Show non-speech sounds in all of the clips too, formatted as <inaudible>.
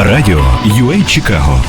Радіо UA Чикаго.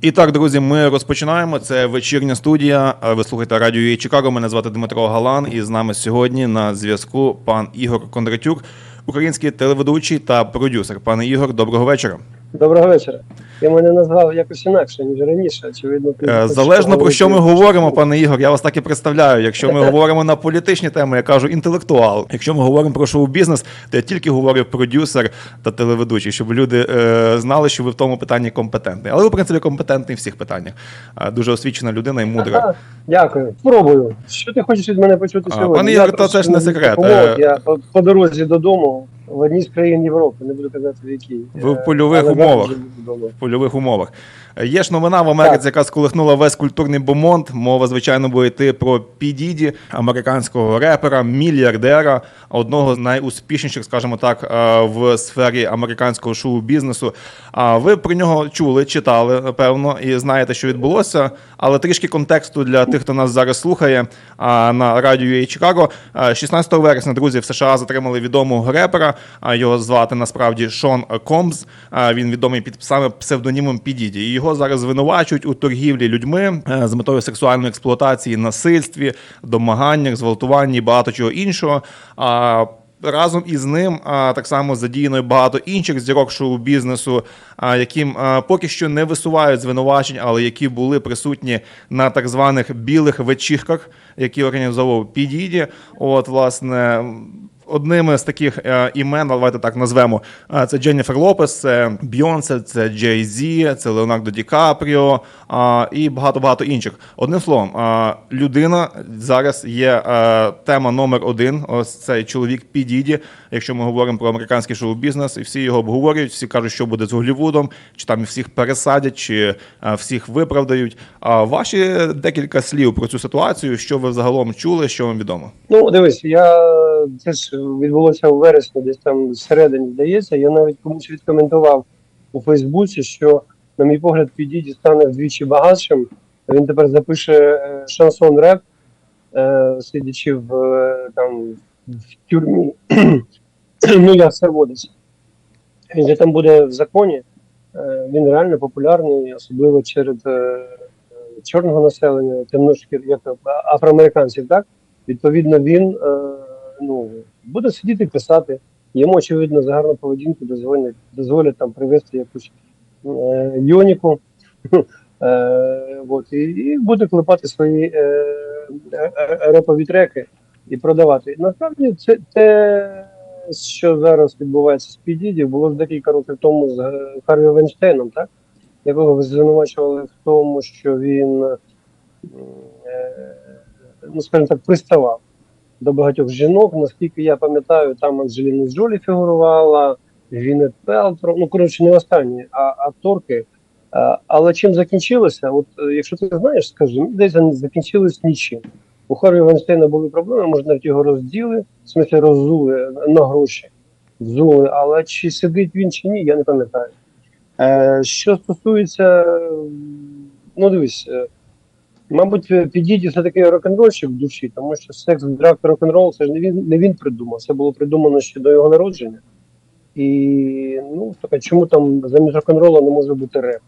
І так, друзі, ми розпочинаємо. Це вечірня студія. Ви слухаєте радіо UA Чикаго. Мене звати Дмитро Галан. І з нами сьогодні на зв'язку пан Ігор Кондратюк, український телеведучий та продюсер. Пане Ігор, доброго вечора. Доброго вечора. Ти мене назвав якось інакше, ніж раніше. Очевидно, ти Е, Залежно про що ми говоримо, пане Ігор, я вас так і представляю. Якщо ми <laughs> говоримо на політичні теми, я кажу інтелектуал. Якщо ми говоримо про шоу-бізнес, то я тільки говорю продюсер та телеведучий, щоб люди е, знали, що ви в тому питанні компетентний. Але ви, в принципі, компетентний в всіх питаннях. Е, дуже освічена людина і мудра. Ага, дякую. Спробую. Що ти хочеш від мене почути А, сьогодні? пане Я Ігор, то це ж не секрет. Е, Я по, по дорозі додому в одній з країн Європи, не буду казати в якій. Ви в польових умовах. в польових умовах. Е, Є ж новина в Америці, яка сколихнула весь культурний бомонд. Мова, звичайно, буде йти про Підіді, американського репера, мільярдера, одного з найуспішніших, скажімо так, е, в сфері американського шоу-бізнесу. А ви про нього чули, читали, певно, і знаєте, що відбулося. Але трішки контексту для тих, хто нас зараз слухає на радіо Чикаго. Е, 16 вересня, друзі, в США затримали відомого репера. Його звати насправді Шон Комз. А, Він відомий під саме псевдонімом Підіді. Його зараз звинувачують у торгівлі людьми е, з метою сексуальної експлуатації, насильстві, домаганнях, зґвалтуванні багато чого іншого. А, Разом із ним так само задіяно багато інших зірок шоу-бізнесу, яким поки що не висувають звинувачень, але які були присутні на так званих білих вечірках, які організовував Підіді. От, власне. Одними з таких е, імен, давайте так назвемо. е, Це Дженніфер Лопес, це Бйонсе, це Джей Зі, це Леонардо Ді Капріо а, і багато багато інших. Одним словом, людина зараз є е, тема номер один. Ось цей чоловік Підіді. Якщо ми говоримо про американський шоу-бізнес, і всі його обговорюють, всі кажуть, що буде з Голлівудом, чи там всіх пересадять, чи е, всіх виправдають. А ваші декілька слів про цю ситуацію, що ви загалом чули, що вам відомо? Ну, дивись, я це ж відбулося у вересні, десь там всередині, здається. Я навіть комусь відкоментував у Фейсбуці, що, на мій погляд, Підіді стане вдвічі багатшим. Він тепер запише е, шансон реп, е, сидячи в е, там в тюрмі. <clears throat> ну, як серводець. Він же там буде в законі. Він реально популярний, особливо серед чорного населення, темношкір, як афроамериканців, так? Відповідно, він ну, буде сидіти писати. Йому, очевидно, за гарну поведінку дозволять, дозволять там привезти якусь е, йоніку. <laughs> Е, от, і, і буде клепати свої е, е, репові і продавати. Насправді, це те, що зараз відбувається з Підіді, було ж декілька років тому з е, Харві Вейнштейном, так? якого ви звинувачували в тому, що він, е, ну скажімо так, приставав до багатьох жінок. Наскільки я пам'ятаю, там Анджеліна Джолі фігурувала, Гвінет Пелтро, ну коротше, не останні, а акторки. А, Але чим закінчилося? От е, якщо ти знаєш, скажи, десь закінчилось нічим. У Харві Вайнштейна були проблеми, може навіть його розділи, в смислі роззули на гроші, взули, але чи сидить він чи ні, я не пам'ятаю. Е, що стосується, ну дивись, е, мабуть, підійді все таки рок-н-рольщик в душі, тому що секс, драк, рок-н-рол це ж не він не він придумав, це було придумано ще до його народження. І ну так, чому там замість рок-н-ролу не може бути реп?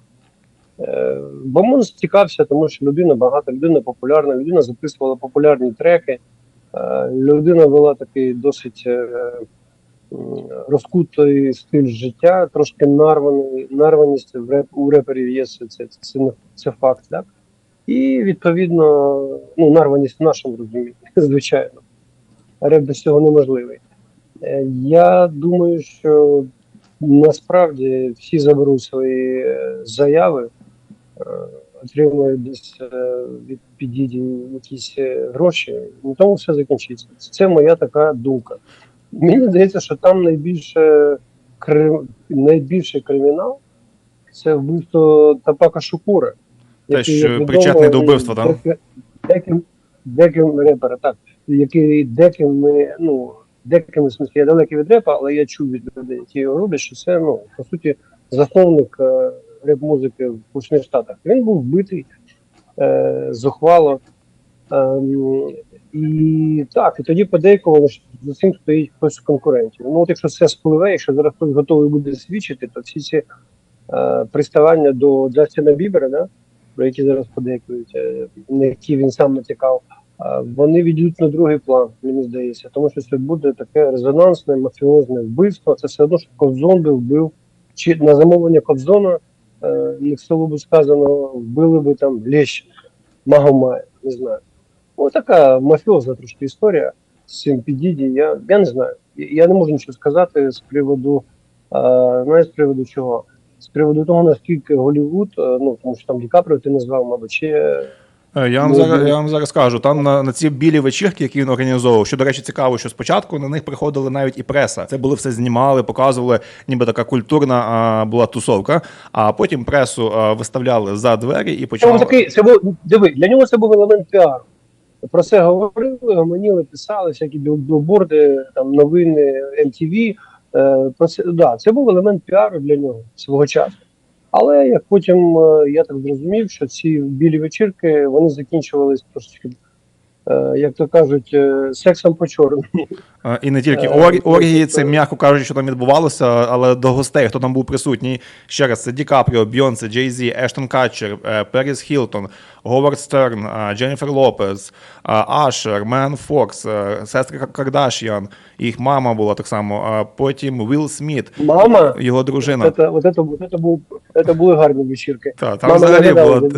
Е, Бомон стікався, тому що людина багата, людина популярна, людина записувала популярні треки, е, людина вела такий досить е, розкутий стиль життя, трошки нарваний, нарваність в реп, у реперів є це, це, це, це факт, так? І відповідно, ну, нарваність в нашому розумінні, <laughs> звичайно. Реп без цього неможливий. Е, Я думаю, що насправді всі заберуть свої е, заяви, е, отримують десь від підіді якісь гроші, на тому все закінчиться. Це моя така думка. Мені здається, що там найбільше найбільший кримінал це вбивство Тапака Шукура. Те, що причетний до вбивства, так? Деким, деким репера, так, який деким ми, ну, деким в смысле, я далекий від репа, але я чув від людей, які його роблять, що це, ну, по суті, засновник е, реп-музики в Сполучених Штатах. Він був вбитий е, зухвало. Ем, І так, і тоді подейкували, що за цим стоїть хтось конкурентів. Ну, от якщо це спливе, якщо зараз хтось готовий буде свідчити, то всі ці е, приставання до Джастіна Бібера, да, про які зараз подейкують, е, на які він сам натякав, е, вони відійдуть на другий план, мені здається, тому що це буде таке резонансне мафіозне вбивство. Це все одно, що Кобзон би вбив, чи на замовлення Кобзона, е, не к слову би сказано, вбили би там Лещ, Магомая, не знаю. Ось така мафіозна трошки історія з цим підіді. Я, я не знаю. Я не можу нічого сказати з приводу, е, знаєш, з приводу чого? З приводу того, наскільки Голівуд, е, ну тому що там Ді Каприо ти назвав, мабуть, чи е, Е, Я вам, Ну, зараз, ну. я вам зараз кажу, там на, на ці білі вечірки, які він організовував, що, до речі, цікаво, що спочатку на них приходили навіть і преса. Це були все знімали, показували, ніби така культурна а, була тусовка, а потім пресу а, виставляли за двері і це почали. такий, це був диви, для нього це був елемент піару. Про це говорили, гомоніли, писали всякі білборди, там новини, MTV. Е, про це, да, це був елемент піару для нього свого часу. Але як потім е, я так зрозумів, що ці білі вечірки вони закінчувалися трошечки, е, як то кажуть, сексом по чорному. І не тільки ор, оргії, це це- м'яко кажучи, що там відбувалося, але до гостей, хто там був присутній. Ще раз, це Ді Капріо, Бьонсе, Джей Зі, Ештон Катчер, Періс Хілтон, Говард Стерн, Дженніфер Лопез, е, Ашер, Мен Фокс, е, сестри Кар- Кардашіан, їх мама була так само. а Потім Вілл Сміт, Мама, його дружина. Це, от це, от це, був, це були гарні вечірки. Та, там Мама взагалі було.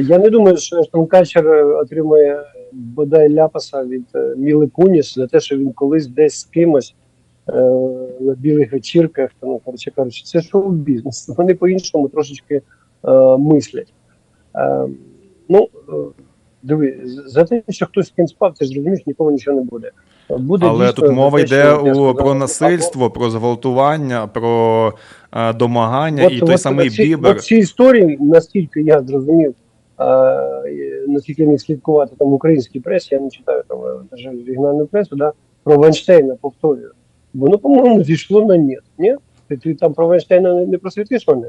Я не думаю, що Штанкачер отримує бодай ляпаса від е, Міли Куніс за те, що він колись десь з кимось е, на білих вечірках, там, ну, коротше кажучи, це шоу-бізнес. Вони по-іншому трошечки е, мислять. Е, ну, е, диви, за те, що хтось з ким спав, ти ж розумієш, нікому нічого не буде. Буде Але дійсно тут мова те, йде у, сказав, про насильство, про зґвалтування, про е, домагання, і той самий ці, Бібер. От ці історії, наскільки я зрозумів, е, і наскільки я міг слідкувати там в українській пресі, я не читаю там е, оригінальну пресу, да, про Вайнштейна повторюю. Воно, по-моєму, зійшло на нет. Ні? Ти, ти там про Вайнштейна не, не просвітиш мене,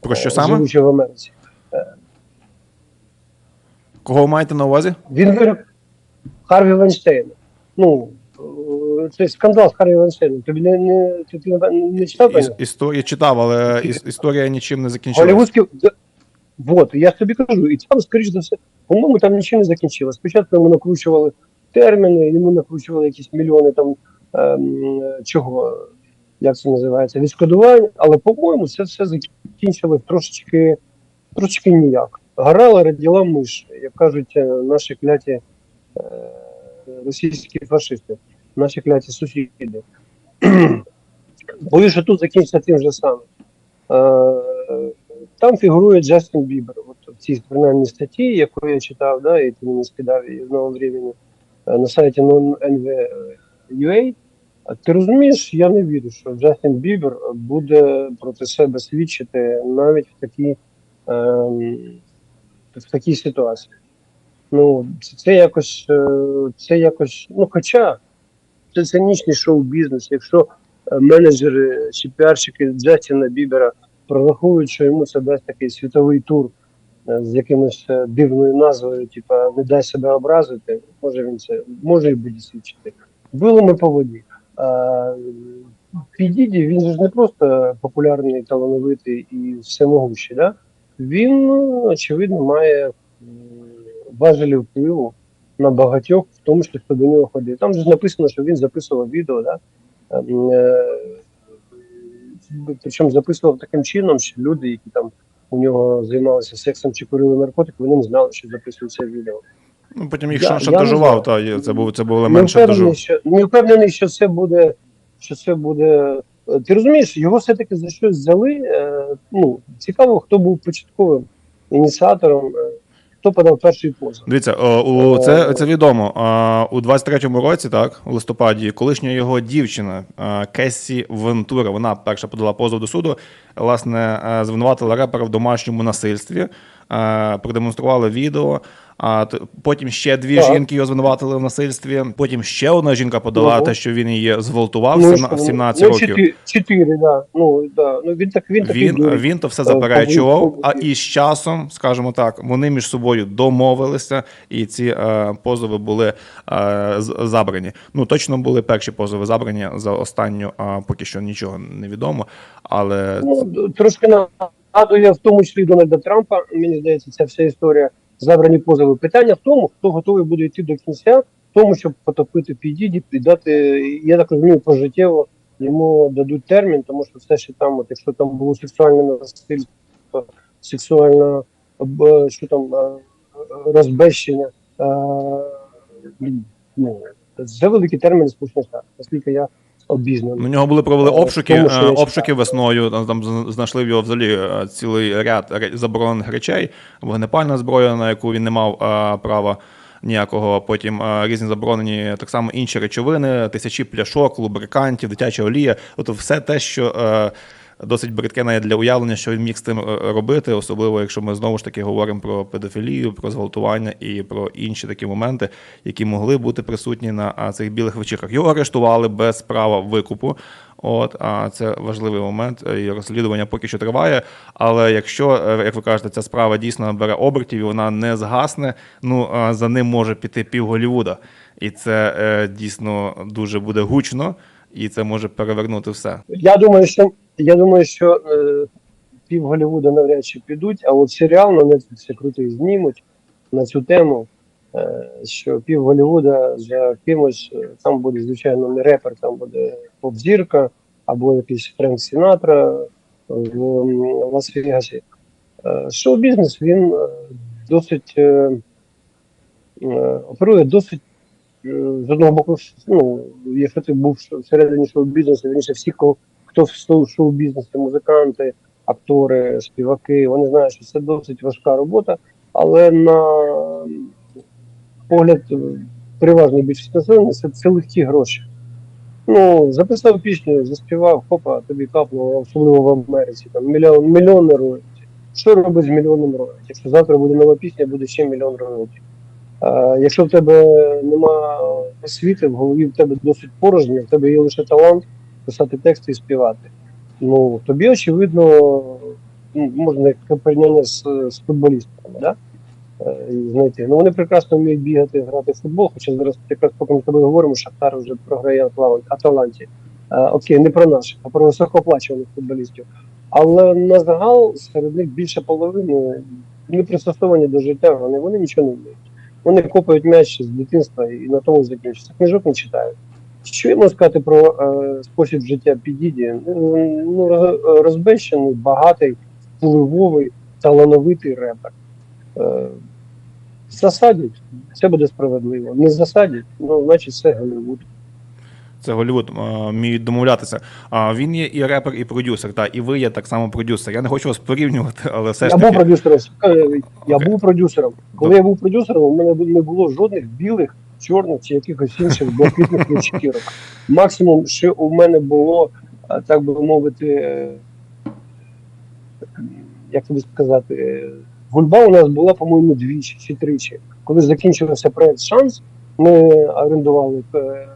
Про що е, саме? живучи в Америці. Кого ви маєте на увазі? Він вирок Харві Вайнштейна. Ну, е, це скандал з Харві Вайнштейном. Тобі не, не, ти, ти не читав? Іс, Паня? історію читав, але іс, історія нічим не закінчилася. Голівудські. Вот, я тобі кажу, і там, скоріш за все, по-моєму, там нічим не закінчилось. Спочатку йому накручували терміни, йому накручували якісь мільйони там ем, чого, як це називається, відшкодувань, але, по-моєму, це все закінчилось трошечки, трошечки ніяк. Горала раділа миш, як кажуть е, наші кляті е, російські фашисти, наші кляті сусіди. <clears throat> Боюсь, що тут закінчиться тим же самим. Е, там фігурує Джастін Бібер. От в цій принаймні статті, яку я читав, да, і ти мені скидав її в новому времени на сайті NV.ua. А Ти розумієш, я не вірю, що Джастін Бібер буде проти себе свідчити навіть в такій, ем, в такій ситуації. Ну, це, якось, е, це якось, ну, хоча це цинічний шоу-бізнес. Якщо е, менеджери чи піарщики Джастіна Бібера прораховують, що йому це дасть такий світовий тур е, з якимось дивною назвою, типа не дай себе образити, може він це може і буде свідчити. Було ми по воді. Підіді, він ж не просто популярний, талановитий і всемогущий, да? Він, ну, очевидно, має важелі впливу на багатьох, в тому числі хто до нього ходив. Там же ж написано, що він записував відео, да? Ем, е, причому записував таким чином, що люди, які там у нього займалися сексом чи курили наркотики, вони не знали, що записують це відео. Ну, потім їх Я- шан- я шантажував, та, є, це був, це був Не елемент шантажу. впевнений, що не впевнений, що це буде. Що це буде. Е, Ти розумієш, його все-таки за щось взяли. Е, ну, цікаво, хто був початковим ініціатором, е, хто подав перший позов. Дивіться, у, це, це відомо. У 23-му році, так, у листопаді, колишня його дівчина Кесі Вентура, вона перша подала позов до суду, власне, звинуватила репера в домашньому насильстві. продемонстрували відео. А потім ще дві Так. жінки його звинуватили в насильстві. Потім ще одна жінка подала Ну. те, що він її зґвалтував Ну, в 17 ну, років. Чотири, чотири, да. Ну, да. Ну, він так, він такий Він, дурень. він то все Е, заперечував, а і з часом, скажімо так, вони між собою домовилися, і ці е, позови були е, забрані. Ну точно були перші позови забрані за останню, а поки що нічого не відомо. Але Ну, трошки нагадує в тому числі Дональда Трампа. Мені здається, ця вся історія забрані позови. Питання в тому, хто готовий буде йти до кінця, в тому, щоб потопити підіді і дати, я так розумію, пожиттєво йому дадуть термін, тому що все, що там, от, якщо там було сексуальне насильство, сексуальне що там е, розбещення, е, ну, це великий термін Сполучених наскільки я обізнаний. У нього були провели Е, обшуки, тому, що е, обшуки весною. Там, знайшли в його взагалі е, цілий ряд заборонених речей, вогнепальна зброя, на яку він не мав права. Ніякого потім різні заборонені так само інші речовини, тисячі пляшок, лубрикантів, дитяча олія. От все те, що досить бридке навіть для уявлення, що він міг з тим е, робити, особливо якщо ми знову ж таки говоримо про педофілію, про зґвалтування і про інші такі моменти, які могли бути присутні на цих білих вечірках. Його арештували без права викупу. От, а це важливий момент, е, і розслідування поки що триває. Але якщо, е, як ви кажете, ця справа дійсно бере обертів і вона не згасне, ну за ним може піти пів Голлівуда. І це дійсно дуже буде гучно, і це може перевернути все. Я думаю, що я думаю, що е, пів Голлівуда навряд чи підуть, а от серіал на Netflix крутий знімуть на цю тему. Е, що пів Голлівуда за кимось е, там буде, звичайно, не репер, там буде поп-зірка або якийсь Френк Сінатра в Лас-Вегасі. Е, шоу-бізнес він е, досить е, е, оперує досить з одного боку, ну, якщо ти був всередині шоу-бізнесу, він ще всі, кого- хто в шоу- шоу-бізнесі, музиканти, актори, співаки, вони знають, що це досить важка робота, але на погляд е, переважної більшості населення це, це легкі гроші. Ну, записав пісню, заспівав, хопа, тобі капнуло, особливо в Америці, там мільйон, мільйони роялті. Що робить з мільйоном роялті? Якщо завтра буде нова пісня, буде ще мільйон роялті. Якщо в тебе нема освіти, в голові в тебе досить порожньо, в тебе є лише талант писати тексти і співати. Ну, тобі, очевидно, ну, можна як порівняння з, з футболістами, да? Е, і знайти. Ну, вони прекрасно вміють бігати, грати в футбол, хоча зараз якраз поки ми з тобою говоримо, Шахтар вже програє Аталанті. Е, окей, не про наших, а про високооплачуваних футболістів. Але на загал серед них більше половини не пристосовані до життя, вони, вони нічого не вміють. Вони копають м'яч з дитинства і на тому закінчується. Книжок не читають. Що я можу сказати про е, спосіб життя Підіді? Ну, розбещений, багатий, впливовий, талановитий репер. Е, засадять, це буде справедливо. Не засадять, ну, значить, це Голлівуд. Це Голлівуд е, вміють домовлятися. А він є і репер, і продюсер. Та і ви є так само продюсер. Я не хочу вас порівнювати, але все ж Я був продюсером. е, Я Окей. був продюсером. Коли Добре. я був продюсером, у мене не було жодних білих, чорних чи якихось інших блакитних вечірок. Максимум, що у мене було, так би мовити, е, як тобі сказати, е, гульба у нас була, по-моєму, двічі чи тричі. Коли закінчився проект Шанс, ми орендували е,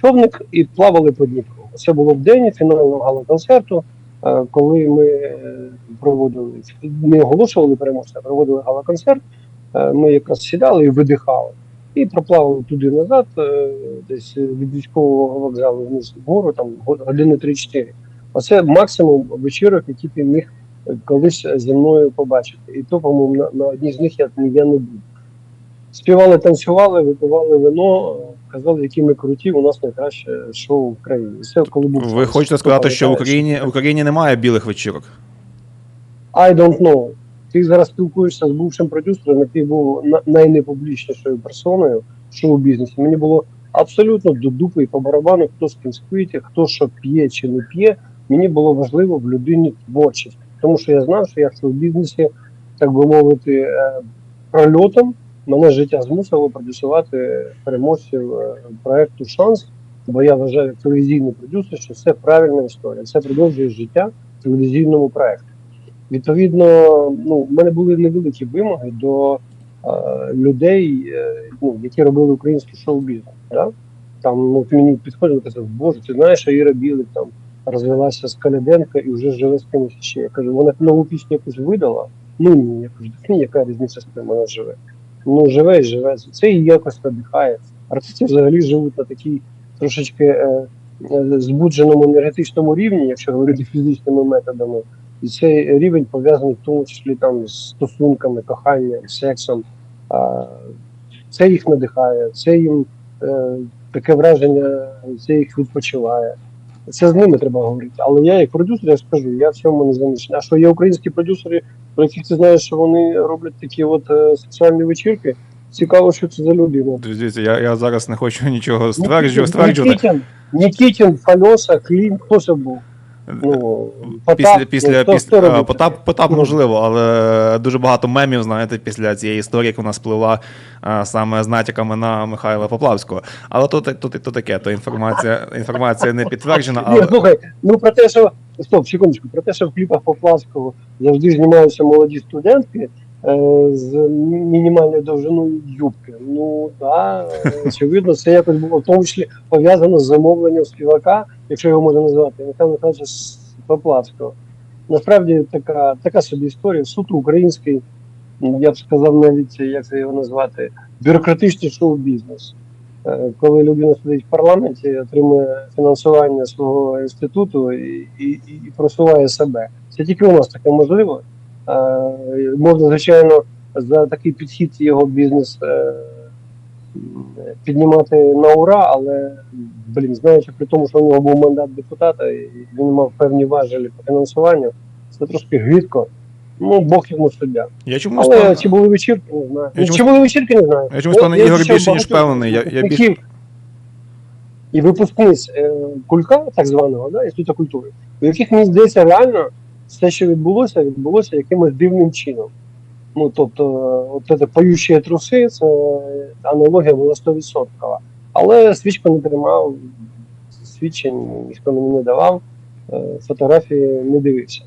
човник і плавали по Дніпру. Це було в день фінального гала-концерту, е, коли ми е, проводили, не оголошували переможця, а проводили гала-концерт. Е, Ми якраз сідали і видихали. І проплавали туди назад, е, десь від військового вокзалу вниз вгору, там години 3-4. Оце максимум вечірок, які ти міг колись зі мною побачити. І то, по-моєму, на, на одній з них я, я не був. Співали, танцювали, випивали вино, казали, які ми круті, у нас найкраще шоу в країні. Це коли був Ви хочете сказати, що в Україні в Україні немає білих вечірок? I don't know. Ти зараз спілкуєшся з бувшим продюсером, який був найнепублічнішою персоною в шоу-бізнесі. Мені було абсолютно до дупи і по барабану, хто з ким спить, хто що п'є чи не п'є. Мені було важливо в людині творчість, тому що я знав, що я в шоу-бізнесі, так би мовити, е, прольотом мене життя змусило продюсувати переможців е, проекту Шанс. Бо я вважаю як телевізійний продюсер, що це правильна історія. Це продовжує життя телевізійному проекту. Відповідно, ну, в мене були невеликі вимоги до е, людей, е, ну, які робили український шоу-бізнес. Да? Там ну, мені підходили і казали, боже, ти знаєш, що Іра Білик там розвелася з Каляденка і вже живе з кимось ще. Я кажу, вона нову пісню якусь видала. Ну ні, я кажу, так ні, яка різниця з ким вона живе. Ну, живе і живе. Це її якось надихає. Артисти взагалі живуть на такій трошечки е, е, збудженому енергетичному рівні, якщо говорити фізичними методами. І цей рівень пов'язаний в тому числі там з стосунками, коханням, сексом. А, це їх надихає, це їм е, таке враження, це їх відпочиває. Це з ними треба говорити. Але я, як продюсер, я скажу, я в цьому не замішаний. А що є українські продюсери, про яких ти знаєш, що вони роблять такі от е, сексуальні вечірки. Цікаво, що це за людина. Дивіться, я, я зараз не хочу нічого стверджувати. стверджувати. Нікітін, Нікітін, Фальоса, Клім, хто це був? Ну, Потап, Після, ну, після, хто- після хто е, Потап. Потап Ну. можливо, але дуже багато мемів, знаєте, після цієї історії, як вона спливла е, саме з натяками на Михайла Поплавського. Але то, то, то, то таке, то інформація, інформація не підтверджена, Ні, але слухай, ну про те, що стоп, секундочку, про те, що в кліпах Поплавського завжди знімаються молоді студентки е, з мінімальною довжиною юбки. Ну так, очевидно, це якось було в тому числі пов'язано з замовленням співака, якщо його можна назвати, Михайло Михайловича Поплавського. Насправді така, така собі історія, суто український, я б сказав навіть, як це його назвати, бюрократичний шоу-бізнес. Е, коли людина сидить в парламенті, отримує фінансування свого інституту і, і, і просуває себе. Це тільки у нас таке можливо. Е, Можна, звичайно, за такий підхід його бізнес е, піднімати на ура, але блін, знаючи при тому, що у нього був мандат депутата, і він мав певні важелі по фінансуванню, це трошки гидко. Ну, Бог йому суддя. я чомусь Але певний- чи були вечірки, не знаю. Я чомусь- Чи були вечірки, не знаю. я чомусь Ну, певний, Ігор більше ніж певний. Я, я більш... І випускниць е, кулька, так званого, да, інституту культури, у яких мені здається, реально все, що відбулося, відбулося якимось дивним чином. Ну, тобто, е, от це поючі труси, це аналогія була 100%. Але свічку не тримав, свідчень ніхто мені не давав, е, фотографії не дивився.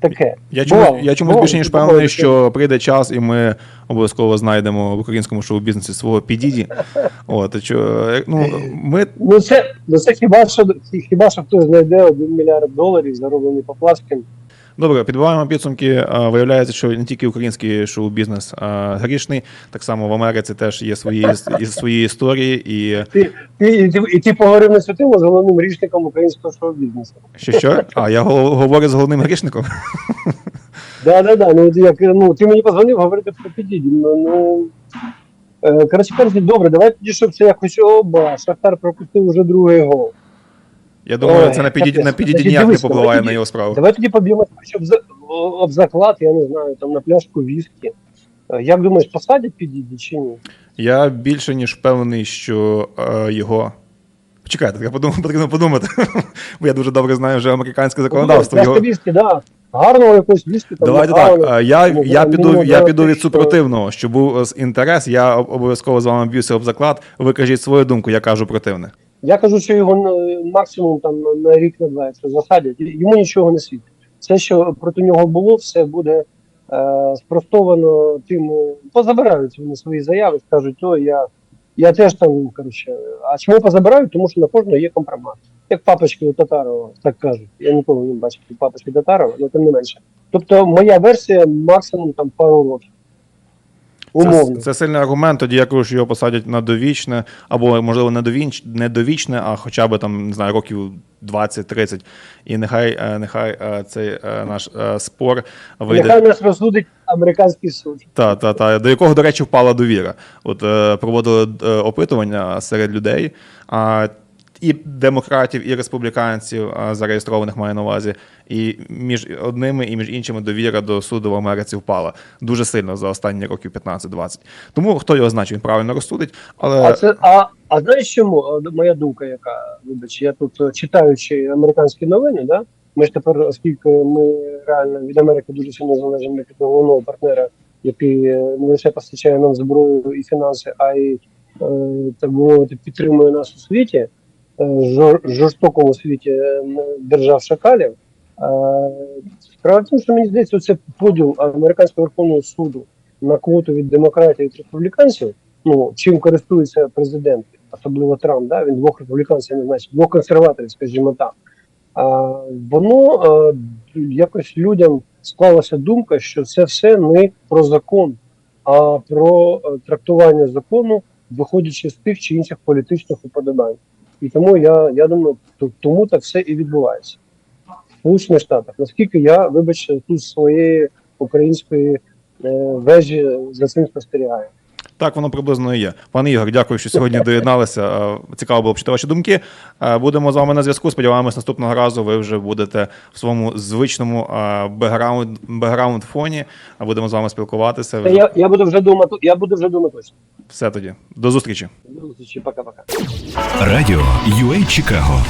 Таке. Я чомусь, Бувало, я чомусь бувало, більше ніж певний, що прийде час, і ми обов'язково знайдемо в українському шоу-бізнесі свого підіді. <laughs> От, що, е, ну, ми Ну це, ну це хіба що хіба що хтось знайде один мільярд доларів, зароблені Поплавським. Добре, підбиваємо підсумки. Виявляється, що не тільки український шоу-бізнес а, грішний, так само в Америці теж є свої, свої історії. І Ти, ти, ти, і ти поговорив на цю з головним річником українського шоу-бізнесу. що що? А я говорю з головним грішником. <laughs> Да, да, да. Ну, як, ну, ти мені позвонив говорити про підіді. Ну, ну, е, коротше добре, давай тоді, щоб це якось оба. Шахтар пропустив уже другий гол. Я думаю, Ой, це на підіді, на підіді ніяк не дивись, попливає давай на його справу. Давай тоді поб'ємо за, об заклад, я не знаю, там на пляшку віскі. Е, Як думаєш, посадять підіді чи ні? Я більше ніж впевнений, що е, його. Почекайте, треба подумати, <laughs> потрібно подумати. Бо я дуже добре знаю вже американське законодавство. Пляшка Його... віскі, да. Гарного якогось віскі. Там, Давайте так. е, Я, Ну, я, ну, піду, ну, я піду від що- супротивного, що був е, інтерес. Я об- обов'язково з вами б'юся об заклад. Ви кажіть свою думку, я кажу противне. Я кажу, що його ну, максимум там на рік на два, якщо засадять, йому нічого не світить. Все, що проти нього було, все буде е, спростовано тим. е, Позабирають вони свої заяви, скажуть, о, я, я теж там, коротше. А чому позабирають? Тому що на кожного є компромат. Як папочки у Татарова, так кажуть. Я ніколи не бачив папочки Татарова, але тим не менше. Тобто, моя версія максимум там пару років. Умовно. Це, це сильний аргумент. Тоді я кажу, що його посадять на довічне, або можливо не довіч, не довічне, а хоча б там не знаю, років 20-30. І нехай, е, нехай е, цей е, наш спор вийде. Нехай нас розсудить американський суд. Та, та, та, до якого, до речі, впала довіра. От проводили опитування серед людей, а, і демократів, і республіканців зареєстрованих маю на увазі. І між одними і між іншими довіра до суду в Америці впала дуже сильно за останні років 15-20. Тому хто його значить, він правильно розсудить. Але А це а, а знаєш чому? Моя думка, яка вибач, я тут е, читаючи американські новини, да? Ми ж тепер, оскільки ми реально від Америки дуже сильно залежимо від головного партнера, який е, не лише постачає нам зброю і фінанси, а й е, так мовити, підтримує нас у світі, жорстокому світі е, держав шакалів. Справа в тому, що мені здається, це поділ американського верховного суду на квоту від демократів і республіканців. Ну чим користується президент, особливо Трамп, да? він двох республіканців не значить, двох консерваторів, скажімо так. А, воно е, якось людям склалася думка, що це все не про закон, а про е, трактування закону, виходячи з тих чи інших політичних уподобань. І тому я, я думаю, то- тому так все і відбувається. В Сполучених Штатах. Наскільки я, вибачте, тут своєї української е, вежі за цим спостерігаю. Так, воно приблизно і є. Пане Ігор, дякую, що сьогодні доєдналися. Е, Цікаво було почути ваші думки. Е, Будемо з вами на зв'язку. Сподіваємось, наступного разу ви вже будете в своєму звичному е, бекграунд, бекграунд фоні. А будемо з вами спілкуватися. Я, я буду вже дома, я буду вже дома точно. Все тоді. До зустрічі. До зустрічі, пока-пока. Радіо UA Чикаго